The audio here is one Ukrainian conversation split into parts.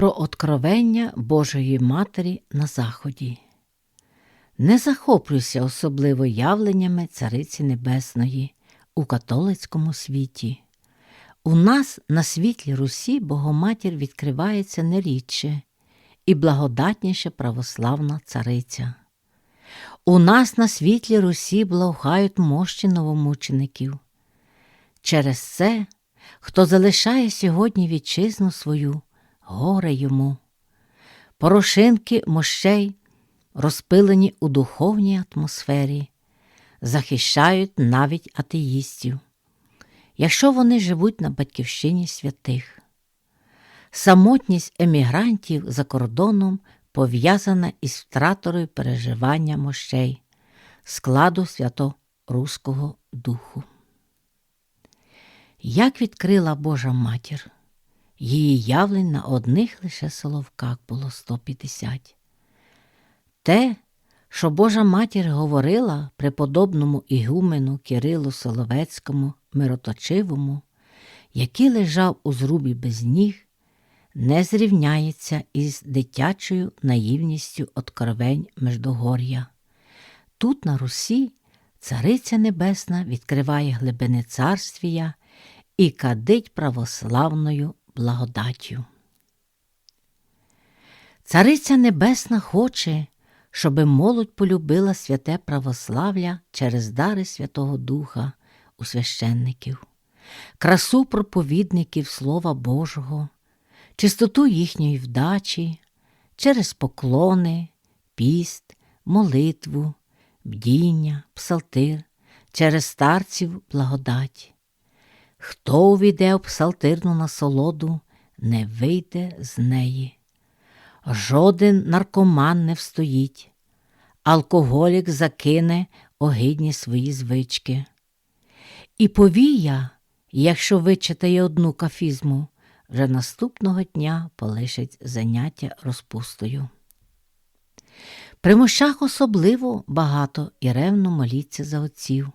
про откровення Божої Матері на Заході. Не захоплюйся особливо явленнями Цариці Небесної у католицькому світі. У нас на світлі Русі Богоматір відкривається не рідше і благодатніше православна цариця. У нас на світлі Русі благають мощі новомучеників. Через це, хто залишає сьогодні вітчизну свою, горе йому. Порошинки мощей, розпилені у духовній атмосфері, захищають навіть атеїстів, якщо вони живуть на батьківщині святих. Самотність емігрантів за кордоном пов'язана із втратою переживання мощей, складу свято-руського духу. Як відкрила Божа матір, її явлень на одних лише соловках було 150. Те, що Божа матір говорила преподобному ігумену Кирилу Соловецькому мироточивому, який лежав у зрубі без ніг, не зрівняється із дитячою наївністю откровень Междугор'я. Тут, на Русі, Цариця Небесна відкриває глибини царствія і кадить православною благодаттю. Цариця Небесна хоче, щоби молодь полюбила святе православ'я через дари Святого Духа у священників, красу проповідників Слова Божого, чистоту їхньої вдачі, через поклони, піст, молитву, бдіння, псалтир, через старців благодать. Хто увійде в псалтирну насолоду, не вийде з неї. Жоден наркоман не встоїть, алкоголік закине огидні свої звички. І повія, якщо вичитає одну кафізму, вже наступного дня полишить заняття розпустою. При мощах особливо багато і ревно моліться за отців,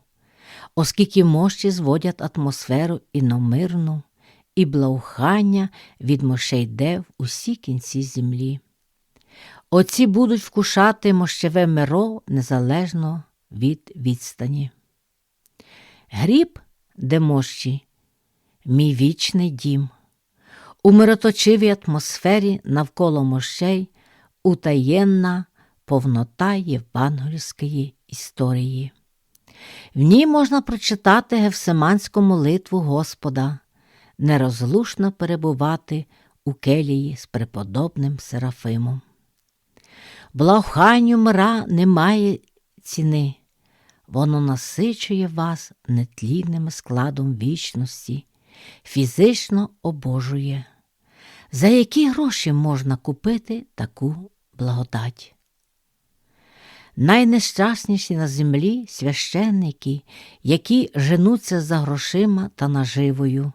оскільки мощі зводять атмосферу іномирну, і благохання від мощей йде в усі кінці землі. Отці будуть вкушати мощеве миро незалежно від відстані. Гріб, де мощі, мій вічний дім. У мироточивій атмосфері навколо мощей утаєнна повнота євангельської історії. В ній можна прочитати гевсиманську молитву Господа, нерозлучно перебувати у келії з преподобним Серафимом. Благоханню мира немає ціни, воно насичує вас нетлінним складом вічності, фізично обожує. За які гроші можна купити таку благодать? Найнещасніші на землі священники, які женуться за грошима та наживою.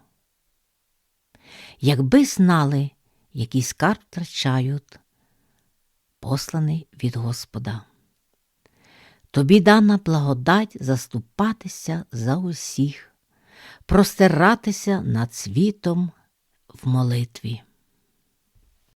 Якби знали, який скарб втрачають, посланий від Господа. Тобі дана благодать заступатися за усіх, простиратися над світом в молитві.